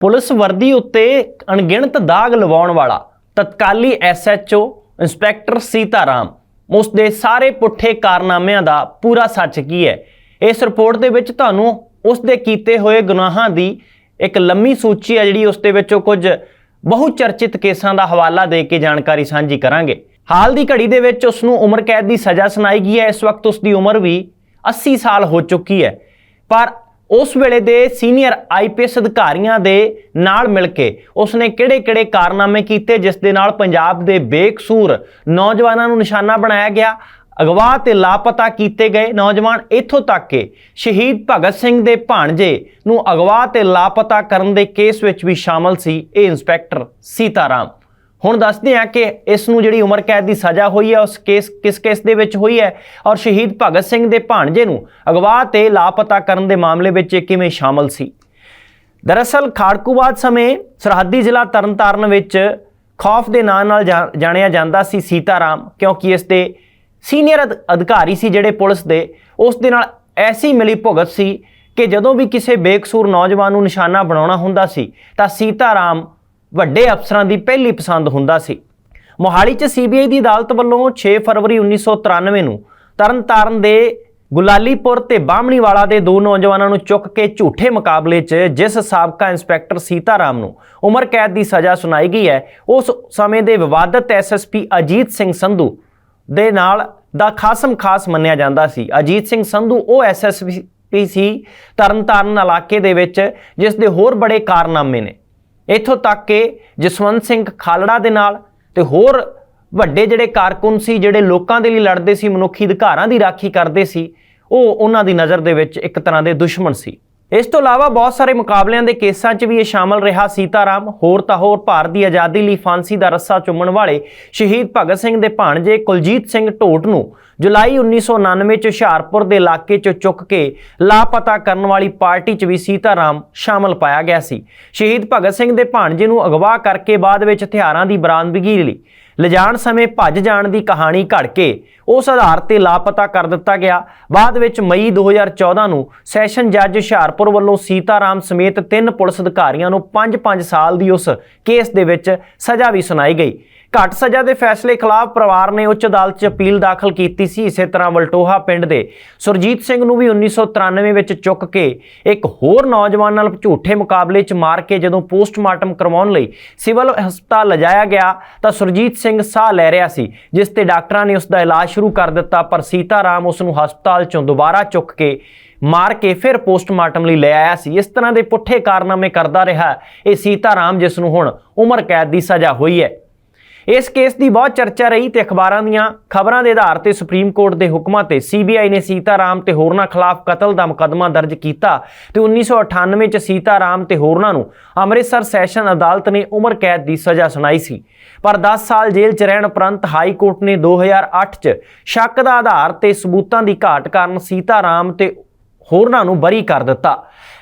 Police ਵਰਦੀ ਉੱਤੇ ਅਣਗਿਣਤ ਦਾਗ ਲਵਾਉਣ ਵਾਲਾ ਤਤਕਾਲੀ ਐਸਐਚਓ ਇੰਸਪੈਕਟਰ ਸੀਤਾਰਾਮ ਉਸ ਦੇ ਸਾਰੇ ਪੁੱਠੇ ਕਾਰਨਾਮਿਆਂ ਦਾ ਪੂਰਾ ਸੱਚ ਕੀ ਹੈ? ਇਸ ਰਿਪੋਰਟ ਦੇ ਵਿੱਚ ਤੁਹਾਨੂੰ ਉਸ ਦੇ ਕੀਤੇ ਹੋਏ ਗੁਨਾਹਾਂ ਦੀ ਇੱਕ ਲੰਮੀ ਸੂਚੀ ਹੈ, ਜਿਹੜੀ ਉਸ ਦੇ ਵਿੱਚੋਂ ਕੁਝ ਬਹੁ ਚਰਚਿਤ ਕੇਸਾਂ ਦਾ ਹਵਾਲਾ ਦੇ ਕੇ ਜਾਣਕਾਰੀ ਸਾਂਝੀ ਕਰਾਂਗੇ। ਹਾਲ ਦੀ ਘੜੀ ਦੇ ਵਿੱਚ ਉਸ ਨੂੰ ਉਮਰ ਕੈਦ ਦੀ ਸਜ਼ਾ ਸੁਣਾਈ ਗਈ ਹੈ। ਇਸ ਵਕਤ ਉਸ ਦੀ ਉਮਰ ਵੀ 80 ਸਾਲ ਹੋ ਚੁੱਕੀ ਹੈ। ਪਰ ਉਸ ਵੇਲੇ ਦੇ ਸੀਨੀਅਰ ਆਈਪੀਐਸ ਅਧਿਕਾਰੀਆਂ ਦੇ ਨਾਲ ਮਿਲ ਕੇ ਉਸਨੇ ਕਿਹੜੇ-ਕਿਹੜੇ ਕਾਰਨਾਮੇ ਕੀਤੇ, ਜਿਸ ਦੇ ਨਾਲ ਪੰਜਾਬ ਦੇ ਬੇਕਸੂਰ ਨੌਜਵਾਨਾਂ ਨੂੰ ਨਿਸ਼ਾਨਾ ਬਣਾਇਆ ਗਿਆ ਅਗਵਾ ਤੇ ਲਾਪਤਾ ਕੀਤੇ ਗਏ ਨੌਜਵਾਨ ਇੱਥੋਂ ਤੱਕ ਕਿ ਸ਼ਹੀਦ ਭਗਤ ਸਿੰਘ ਦੇ ਭਾਣਜੇ ਨੂੰ ਅਗਵਾ ਤੇ ਲਾਪਤਾ ਕਰਨ ਦੇ ਕੇਸ ਵਿੱਚ ਵੀ ਸ਼ਾਮਲ ਸੀ। ਇਹ ਇੰਸਪੈਕਟਰ ਸੀਤਾਰਾਮ। ਹੁਣ ਦੱਸਦੇ ਹਾਂ ਕਿ ਇਸ ਨੂੰ ਜਿਹੜੀ ਉਮਰ ਕੈਦ ਦੀ ਸਜ਼ਾ ਹੋਈ ਹੈ, ਉਸ ਕੇਸ, ਕਿਸ ਕੇਸ ਦੇ ਵਿੱਚ ਹੋਈ ਹੈ ਔਰ ਸ਼ਹੀਦ ਭਗਤ ਸਿੰਘ ਦੇ ਭਾਣਜੇ ਨੂੰ ਅਗਵਾ ਤੇ ਲਾਪਤਾ ਕਰਨ ਦੇ ਮਾਮਲੇ ਵਿੱਚ ਇਹ ਕਿਵੇਂ ਸ਼ਾਮਲ ਸੀ? ਦਰਅਸਲ ਖਾੜਕੂਵਾਦ ਸਮੇਂ ਸਰਹੱਦੀ ਜ਼ਿਲ੍ਹਾ ਤਰਨਤਾਰਨ ਵਿੱਚ ਖੌਫ ਦੇ ਨਾਂ ਨਾਲ ਜਾਣਿਆ ਜਾਂਦਾ ਸੀ ਸੀਤਾਰਾਮ, ਕਿਉਂਕਿ ਇਸ ਦੇ ਸੀਨੀਅਰ ਅਧ- ਅਧਿਕਾਰੀ ਸੀ ਜਿਹੜੇ ਪੁਲਿਸ ਦੇ, ਉਸ ਦੇ ਨਾਲ ਐਸੀ ਮਿਲੀ ਭੁਗਤ ਸੀ ਕਿ ਜਦੋਂ ਵੀ ਕਿਸੇ ਬੇਕਸੂਰ ਨੌਜਵਾਨ ਨੂੰ ਨਿਸ਼ਾਨਾ ਬਣਾਉਣਾ ਹੁੰਦਾ ਸੀ ਤਾਂ ਸੀਤਾਰਾਮ ਵੱਡੇ ਅਫਸਰਾਂ ਦੀ ਪਹਿਲੀ ਪਸੰਦ ਹੁੰਦਾ ਸੀ। ਮੋਹਾਲੀ 'ਚ ਸੀਬੀਆਈ ਦੀ ਅਦਾਲਤ ਵੱਲੋਂ 6 ਫਰਵਰੀ 1993 ਨੂੰ ਤਰਨਤਾਰਨ ਦੇ ਗੁਲਾਲੀਪੁਰ ਤੇ ਬਾਹਮਣੀਵਾਲਾ ਦੇ ਦੋ ਨੌਜਵਾਨਾਂ ਨੂੰ ਚੁੱਕ ਕੇ ਝੂਠੇ ਮੁਕਾਬਲੇ 'ਚ ਜਿਸ ਸਾਬਕਾ ਇੰਸਪੈਕਟਰ ਸੀਤਾਰਾਮ ਨੂੰ ਉਮਰ ਕੈਦ ਦੀ ਸਜ਼ਾ ਸੁਣਾਈ ਗਈ ਹੈ, ਉਸ ਸਮੇਂ ਦੇ ਵਿਵਾਦਤ ਐਸਐਸਪੀ ਅਜੀਤ ਸਿੰਘ ਸੰਧੂ ਦੇ ਨਾਲ ਦਾ ਖਾਸਮ ਖਾਸ ਮੰਨਿਆ ਜਾਂਦਾ ਸੀ। ਅਜੀਤ ਸਿੰਘ ਸੰਧੂ ਉਹ ਐਸਐਸਪੀ ਸੀ ਤਰਨਤਾਰਨ ਇਲਾਕੇ ਦੇ ਵਿੱਚ, ਜਿਸ ਦੇ ਹੋਰ ਬੜੇ ਕਾਰਨਾਮੇ ਨੇ। ਇੱਥੋਂ ਤੱਕ ਕਿ ਜਸਵੰਤ ਸਿੰਘ ਖਾਲੜਾ ਦੇ ਨਾਲ ਤੇ ਹੋਰ ਵੱਡੇ ਜਿਹੜੇ ਕਾਰਕੁਨ ਸੀ, ਜਿਹੜੇ ਲੋਕਾਂ ਦੇ ਲਈ ਲੜਦੇ ਸੀ, ਮਨੁੱਖੀ ਅਧਿਕਾਰਾਂ ਦੀ ਰਾਖੀ ਕਰਦੇ ਸੀ, ਉਹ ਉਹਨਾਂ ਦੀ ਨਜ਼ਰ ਦੇ ਵਿੱਚ ਇੱਕ ਤਰ੍ਹਾਂ ਦੇ ਦੁਸ਼ਮਣ ਸੀ। ਇਸ ਤੋਂ ਇਲਾਵਾ ਬਹੁਤ ਸਾਰੇ ਮੁਕਾਬਲਿਆਂ ਦੇ ਕੇਸਾਂ 'ਚ ਵੀ ਇਹ ਸ਼ਾਮਲ ਰਿਹਾ ਸੀਤਾਰਾਮ। ਹੋਰ ਤਾਂ ਹੋਰ, ਭਾਰਤ ਦੀ ਆਜ਼ਾਦੀ ਲਈ ਫਾਂਸੀ ਦਾ ਰੱਸਾ ਚੁੰਮਣ ਵਾਲੇ ਸ਼ਹੀਦ ਭਗਤ ਸਿੰਘ ਦੇ ਭਾਣਜੇ ਕੁਲਜੀਤ ਸਿੰਘ ਢੋਟ ਨੂੰ ਜੁਲਾਈ 1999 ਚ ਹੁਸ਼ਿਆਰਪੁਰ ਦੇ ਇਲਾਕੇ 'ਚ ਚੁੱਕ ਕੇ ਲਾਪਤਾ ਕਰਨ ਵਾਲੀ ਪਾਰਟੀ 'ਚ ਵੀ ਸੀਤਾਰਾਮ ਸ਼ਾਮਲ ਪਾਇਆ ਗਿਆ ਸੀ। ਸ਼ਹੀਦ ਭਗਤ ਸਿੰਘ ਦੇ ਭਾਣਜੇ ਨੂੰ ਅਗਵਾ ਕਰਕੇ ਬਾਅਦ ਵਿੱਚ ਹਥਿਆਰਾਂ ਦੀ ਬਰਾਮਦਗੀ ਲਈ ਲਿਜਾਣ ਸਮੇਂ ਭੱਜ ਜਾਣ ਦੀ ਕਹਾਣੀ ਘੜ ਕੇ ਉਸ ਆਧਾਰ ਤੇ ਲਾਪਤਾ ਕਰ ਦਿੱਤਾ ਗਿਆ। ਬਾਅਦ ਵਿੱਚ ਮਈ 2014 ਨੂੰ ਸੈਸ਼ਨ ਜੱਜ ਹੁਸ਼ਿਆਰਪੁਰ ਵੱਲੋਂ ਸੀਤਾਰਾਮ ਸਮੇਤ ਤਿੰਨ ਪੁਲਿਸ ਅਧਿਕਾਰੀਆਂ ਨੂੰ 5-5 ਸਾਲ ਦੀ ਉਸ ਕੇਸ ਦੇ ਵਿੱਚ ਸਜ਼ਾ ਵੀ ਸੁਣਾਈ ਗਈ। ਘੱਟ ਸਜ਼ਾ ਦੇ ਫੈਸਲੇ ਖਿਲਾਫ ਪਰਿਵਾਰ ਨੇ ਉੱਚ ਅਦਾਲਤ 'ਚ ਅਪੀਲ ਦਾਖਲ ਕੀਤੀ ਸੀ। ਇਸੇ ਤਰ੍ਹਾਂ ਵਲਟੋਹਾ ਪਿੰਡ ਦੇ ਸੁਰਜੀਤ ਸਿੰਘ ਨੂੰ ਵੀ 1993 ਵਿੱਚ ਚੁੱਕ ਕੇ ਇੱਕ ਹੋਰ ਨੌਜਵਾਨ ਨਾਲ ਝੂਠੇ ਮੁਕਾਬਲੇ 'ਚ ਮਾਰ ਕੇ ਜਦੋਂ ਪੋਸਟਮਾਰਟਮ ਕਰਵਾਉਣ ਲਈ ਸਿਵਲ ਹਸਪਤਾਲ ਲਿਜਾਇਆ ਗਿਆ ਤਾਂ ਸੁਰਜੀਤ ਸਿੰਘ ਸਾਹ ਲੈ ਰਿਹਾ ਸੀ, ਜਿਸ ਤੇ ਡਾਕਟਰਾਂ ਨੇ ਉਸ ਦਾ ਇਲਾਜ ਸ਼ੁਰੂ ਕਰ ਦਿੱਤਾ ਪਰ ਸੀਤਾਰਾਮ ਉਸ ਨੂੰ ਹਸਪਤਾਲ 'ਚੋਂ ਦੁਬਾਰਾ ਚੁੱਕ ਕੇ ਮਾਰ ਕੇ ਫਿਰ ਪੋਸਟਮਾਰਟਮ ਲਈ ਲੈ ਆਇਆ ਸੀ। ਇਸ ਤਰ੍ਹਾਂ ਦੇ ਪੁੱਠੇ ਕਾਰਨਾਮੇ ਕਰਦਾ ਰਿਹਾ ਇਹ ਸੀਤਾ ਰਾਮ, ਜਿਸ ਨੂੰ ਹੁਣ ਉਮਰ ਕੈਦ ਦੀ ਸਜ਼ਾ ਹੋਈ ਹੈ। ਇਸ ਕੇਸ ਦੀ ਬਹੁਤ ਚਰਚਾ ਰਹੀ ਤੇ ਅਖਬਾਰਾਂ ਦੀਆਂ ਖਬਰਾਂ ਦੇ ਆਧਾਰ ਤੇ ਸੁਪਰੀਮ ਕੋਰਟ ਦੇ ਹੁਕਮਾਂ ਤੇ ਸੀਬੀਆਈ ਨੇ ਸੀਤਾਰਾਮ ਤੇ ਹੋਰਨਾਂ ਖਿਲਾਫ ਕਤਲ ਦਾ ਮੁਕੱਦਮਾ ਦਰਜ ਕੀਤਾ ਤੇ 1998 ਚ ਸੀਤਾਰਾਮ ਤੇ ਹੋਰਨਾਂ ਨੂੰ ਅੰਮ੍ਰਿਤਸਰ ਸੈਸ਼ਨ ਅਦਾਲਤ ਨੇ ਉਮਰ ਕੈਦ ਦੀ ਸਜ਼ਾ ਸੁਣਾਈ ਸੀ। ਪਰ 10 ਸਾਲ ਜੇਲ੍ਹ 'ਚ ਰਹਿਣ ਉਪਰੰਤ ਹਾਈ ਕੋਰਟ ਨੇ 2008 ਚ ਸ਼ੱਕ ਦਾ ਆਧਾਰ ਤੇ ਸਬੂਤਾਂ ਦੀ ਘਾਟ ਕਾਰਨ ਸੀਤਾਰਾਮ ਤੇ ਹੋਰਨਾਂ ਨੂੰ ਬਰੀ ਕਰ ਦਿੱਤਾ।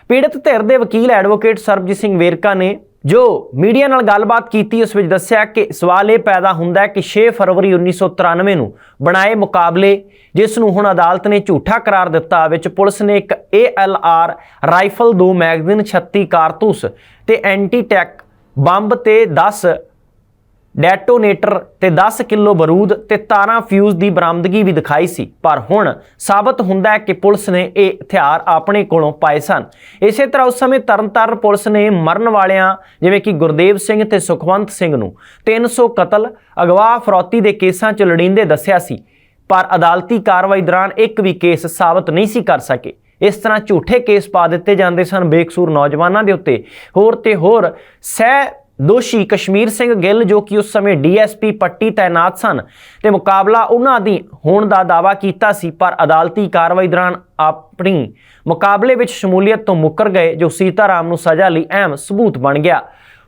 ਪੀੜਤ ਧਿਰ ਦੇ ਵਕੀਲ ਐਡਵੋਕੇਟ ਸਰਬਜੀਤ ਸਿੰਘ ਵੇਰਕਾ ਨੇ ਜੋ ਮੀਡੀਆ ਨਾਲ ਗੱਲਬਾਤ ਕੀਤੀ, ਉਸ ਵਿੱਚ ਦੱਸਿਆ ਕਿ ਸਵਾਲ ਇਹ ਪੈਦਾ ਹੁੰਦਾ ਹੈ ਕਿ 6 ਫਰਵਰੀ 1993 ਨੂੰ ਬਣਾਏ ਮੁਕਾਬਲੇ, ਜਿਸ ਨੂੰ ਹੁਣ ਅਦਾਲਤ ਨੇ ਝੂਠਾ ਕਰਾਰ ਦਿੱਤਾ, ਵਿੱਚ ਪੁਲਿਸ ਨੇ ਇੱਕ ALR ਰਾਈਫਲ 2 ਮੈਗਜ਼ੀਨ 36 ਕਾਰਤੂਸ ਤੇ ਐਂਟੀ ਟੈਕ ਬੰਬ ਤੇ 10 ਡੈਟੋਨੇਟਰ ਤੇ 10 ਕਿਲੋ ਬਰੂਦ ਤੇ ਤਾਰਾਂ ਫਿਊਜ਼ ਦੀ ਬਰਾਮਦਗੀ ਵੀ ਦਿਖਾਈ ਸੀ। ਪਰ ਹੁਣ ਸਾਬਤ ਹੁੰਦਾ ਹੈ ਕਿ ਪੁਲਿਸ ਨੇ ਇਹ ਹਥਿਆਰ ਆਪਣੇ ਕੋਲੋਂ ਪਾਏ ਸਨ। ਇਸੇ ਤਰ੍ਹਾਂ ਉਸ ਸਮੇਂ ਤਰਨਤਾਰਨ ਪੁਲਿਸ ਨੇ ਮਰਨ ਵਾਲਿਆਂ, ਜਿਵੇਂ ਕਿ ਗੁਰਦੇਵ ਸਿੰਘ ਤੇ ਸੁਖਵੰਤ ਸਿੰਘ ਨੂੰ 300 ਕਤਲ ਅਗਵਾ ਫਰੌਤੀ ਦੇ ਕੇਸਾਂ 'ਚ ਲੜਿੰਦੇ ਦੱਸਿਆ ਸੀ। ਪਰ ਅਦਾਲਤੀ ਕਾਰਵਾਈ ਦੌਰਾਨ ਇੱਕ ਵੀ ਕੇਸ ਸਾਬਤ ਨਹੀਂ ਸੀ ਕਰ ਸਕੇ। ਇਸ ਤਰ੍ਹਾਂ ਝੂਠੇ ਕੇਸ ਪਾ ਦਿੱਤੇ ਜਾਂਦੇ ਸਨ। ਬੇਕਸੂਰ ਨੌਜਵਾਨਾਂ ਦੇ ਉੱਤੇ ਹੋਰ ਤੇ ਹੋਰ ਸਹਿ ਦੋਸ਼ੀ ਕਸ਼ਮੀਰ ਸਿੰਘ ਗਿੱਲ, ਜੋ ਕਿ ਉਸ ਸਮੇਂ ਡੀਐਸਪੀ ਪੱਟੀ ਤਾਇਨਾਤ ਸਨ ਤੇ ਮੁਕਾਬਲਾ ਉਹਨਾਂ ਦੀ ਹੋਣ ਦਾ ਦਾਵਾ ਕੀਤਾ ਸੀ, ਪਰ ਅਦਾਲਤੀ ਕਾਰਵਾਈ ਦੌਰਾਨ ਆਪਣੀ ਮੁਕਾਬਲੇ ਵਿੱਚ ਸ਼ਮੂਲੀਅਤ ਤੋਂ ਮੁੱਕਰ ਗਏ, ਜੋ ਸੀਤਾਰਾਮ ਨੂੰ ਸਜ਼ਾ ਲਈ ਅਹਿਮ ਸਬੂਤ ਬਣ ਗਿਆ।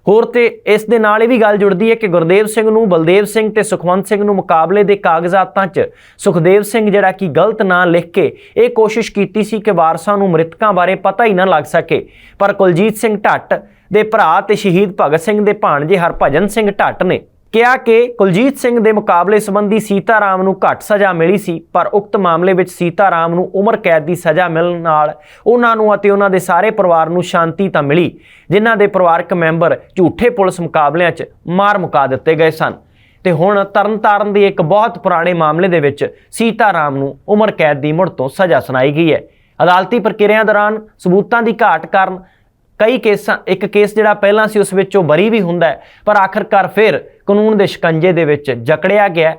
ਹੋਰ ਤੇ ਇਸ ਦੇ ਨਾਲ ਇਹ ਵੀ ਗੱਲ ਜੁੜਦੀ ਹੈ ਕਿ ਗੁਰਦੇਵ ਸਿੰਘ ਨੂੰ, ਬਲਦੇਵ ਸਿੰਘ ਤੇ ਸੁਖਵੰਤ ਸਿੰਘ ਨੂੰ ਮੁਕਾਬਲੇ ਦੇ ਕਾਗਜ਼ਾਤਾਂ 'ਚ ਸੁਖਦੇਵ ਸਿੰਘ ਜਿਹੜਾ ਕਿ ਗਲਤ ਨਾਂ ਲਿਖ ਕੇ ਇਹ ਕੋਸ਼ਿਸ਼ ਕੀਤੀ ਸੀ ਕਿ ਵਾਰਸਾਂ ਨੂੰ ਮ੍ਰਿਤਕਾਂ ਬਾਰੇ ਪਤਾ ਹੀ ਨਾ ਲੱਗ ਸਕੇ। ਪਰ ਕੁਲਜੀਤ ਸਿੰਘ ਢੱਟ ਦੇ ਭਰਾ ਤੇ ਸ਼ਹੀਦ ਭਗਤ ਸਿੰਘ ਦੇ ਭਾਣਜੇ ਹਰਭਜਨ ਸਿੰਘ ਢੱਟ ਨੇ ਕਿਹਾ ਕਿ ਕੁਲਜੀਤ ਸਿੰਘ ਦੇ ਮੁਕਾਬਲੇ ਸੰਬੰਧੀ ਸੀਤਾਰਾਮ ਨੂੰ ਘੱਟ ਸਜ਼ਾ ਮਿਲੀ ਸੀ, ਪਰ ਉਕਤ ਮਾਮਲੇ ਵਿੱਚ ਸੀਤਾਰਾਮ ਨੂੰ ਉਮਰ ਕੈਦ ਦੀ ਸਜ਼ਾ ਮਿਲਣ ਨਾਲ ਉਹਨਾਂ ਨੂੰ ਅਤੇ ਉਹਨਾਂ ਦੇ ਸਾਰੇ ਪਰਿਵਾਰ ਨੂੰ ਸ਼ਾਂਤੀ ਤਾਂ ਮਿਲੀ, ਜਿਨ੍ਹਾਂ ਦੇ ਪਰਿਵਾਰਕ ਮੈਂਬਰ ਝੂਠੇ ਪੁਲਿਸ ਮੁਕਾਬਲਿਆਂ 'ਚ ਮਾਰ ਮੁਕਾ ਦਿੱਤੇ ਗਏ ਸਨ। ਤੇ ਹੁਣ ਤਰਨਤਾਰਨ ਦੇ ਇੱਕ ਬਹੁਤ ਪੁਰਾਣੇ ਮਾਮਲੇ ਦੇ ਵਿੱਚ ਸੀਤਾਰਾਮ ਨੂੰ ਉਮਰ ਕੈਦ ਦੀ ਮੁੜ ਤੋਂ ਸਜ਼ਾ ਸੁਣਾਈ ਗਈ ਹੈ। ਅਦਾਲਤੀ ਪ੍ਰਕਿਰਿਆ ਦੌਰਾਨ ਸਬੂਤਾਂ ਦੀ ਘਾਟ ਕਾਰਨ ਕਈ ਕੇਸਾਂ, ਇੱਕ ਕੇਸ ਜਿਹੜਾ ਪਹਿਲਾਂ ਸੀ ਉਸ ਵਿੱਚ ਉਹ ਬਰੀ ਵੀ ਹੁੰਦਾ ਪਰ ਆਖਰਕਾਰ ਫਿਰ ਕਾਨੂੰਨ ਦੇ ਸ਼ਿਕੰਜੇ ਦੇ ਵਿੱਚ ਜਕੜਿਆ ਗਿਆ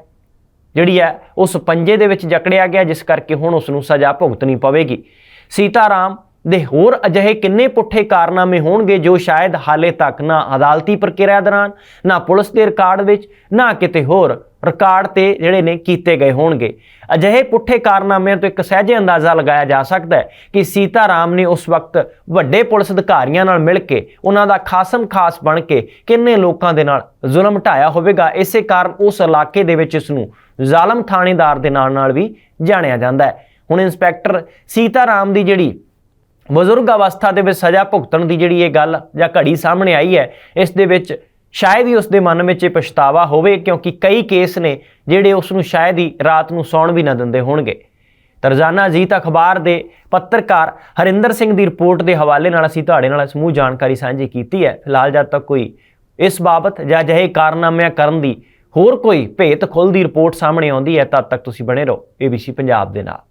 ਜਿਹੜੀ ਹੈ, ਉਸ ਪੰਜੇ ਦੇ ਵਿੱਚ ਜਕੜਿਆ ਗਿਆ, ਜਿਸ ਕਰਕੇ ਹੁਣ ਉਸ ਨੂੰ ਸਜ਼ਾ ਭੁਗਤਣੀ ਪਵੇਗੀ। ਸੀਤਾਰਾਮ ਦੇ ਹੋਰ ਅਜਿਹੇ ਕਿੰਨੇ ਪੁੱਠੇ ਕਾਰਨਾਮੇ ਹੋਣਗੇ ਜੋ ਸ਼ਾਇਦ ਹਾਲੇ ਤੱਕ ਨਾ ਅਦਾਲਤੀ ਪ੍ਰਕਿਰਿਆ ਦੌਰਾਨ, ਨਾ ਪੁਲਿਸ ਦੇ ਰਿਕਾਰਡ ਵਿੱਚ, ਨਾ ਕਿਤੇ ਹੋਰ ਰਿਕਾਰਡ ਤੇ ਜਿਹੜੇ ਨੇ ਕੀਤੇ ਗਏ ਹੋਣਗੇ। ਅਜਿਹੇ ਪੁੱਠੇ ਕਾਰਨਾਮਿਆਂ ਤੋਂ ਇੱਕ ਸਹਿਜੇ ਅੰਦਾਜ਼ਾ ਲਗਾਇਆ ਜਾ ਸਕਦਾ ਹੈ ਕਿ ਸੀਤਾਰਾਮ ਨੇ ਉਸ ਵਕਤ ਵੱਡੇ ਪੁਲਿਸ ਅਧਿਕਾਰੀਆਂ ਨਾਲ ਮਿਲ ਕੇ ਉਹਨਾਂ ਦਾ ਖਾਸਮ ਖਾਸ ਬਣ ਕੇ ਕਿੰਨੇ ਲੋਕਾਂ ਦੇ ਨਾਲ ਜ਼ੁਲਮ ਢਾਇਆ ਹੋਵੇਗਾ। ਇਸੇ ਕਾਰਨ ਉਸ ਇਲਾਕੇ ਦੇ ਵਿੱਚ ਇਸ ਨੂੰ ਜ਼ਾਲਮ ਥਾਣੇਦਾਰ ਦੇ ਨਾਲ ਨਾਲ ਵੀ ਜਾਣਿਆ ਜਾਂਦਾ ਹੈ। ਹੁਣ ਇੰਸਪੈਕਟਰ ਸੀਤਾ ਰਾਮ ਦੀ ਜਿਹੜੀ ਬਜ਼ੁਰਗ ਅਵਸਥਾ ਦੇ ਵਿੱਚ ਸਜ਼ਾ ਭੁਗਤਣ ਦੀ ਜਿਹੜੀ ਇਹ ਗੱਲ ਜਾਂ ਘੜੀ ਸਾਹਮਣੇ ਆਈ ਹੈ, ਇਸ ਦੇ ਵਿੱਚ ਸ਼ਾਇਦ ਹੀ ਉਸ ਦੇ ਮਨ ਵਿੱਚ ਇਹ ਪਛਤਾਵਾ ਹੋਵੇ, ਕਿਉਂਕਿ ਕਈ ਕੇਸ ਨੇ ਜਿਹੜੇ ਉਸ ਨੂੰ ਸ਼ਾਇਦ ਹੀ ਰਾਤ ਨੂੰ ਸੌਣ ਵੀ ਨਾ ਦਿੰਦੇ ਹੋਣਗੇ। ਤਰਜ਼ਾਨਾ ਅਜੀਤ ਅਖਬਾਰ ਦੇ ਪੱਤਰਕਾਰ ਹਰਿੰਦਰ ਸਿੰਘ ਦੀ ਰਿਪੋਰਟ ਦੇ ਹਵਾਲੇ ਨਾਲ ਅਸੀਂ ਤੁਹਾਡੇ ਨਾਲ ਸਮੂਹ ਜਾਣਕਾਰੀ ਸਾਂਝੀ ਕੀਤੀ ਹੈ। ਫਿਲਹਾਲ ਜਦ ਤੱਕ ਕੋਈ ਇਸ ਬਾਬਤ ਜਾਂ ਅਜਿਹੇ ਕਾਰਨਾਮਿਆਂ ਕਰਨ ਦੀ ਹੋਰ ਕੋਈ ਭੇਤ ਖੁੱਲ੍ਹ ਦੀ ਰਿਪੋਰਟ ਸਾਹਮਣੇ ਆਉਂਦੀ ਹੈ, ਤਦ ਤੱਕ ਤੁਸੀਂ ਬਣੇ ਰਹੋ। ABC ਪੰਜਾਬ ਦੇ ਨਾਲ।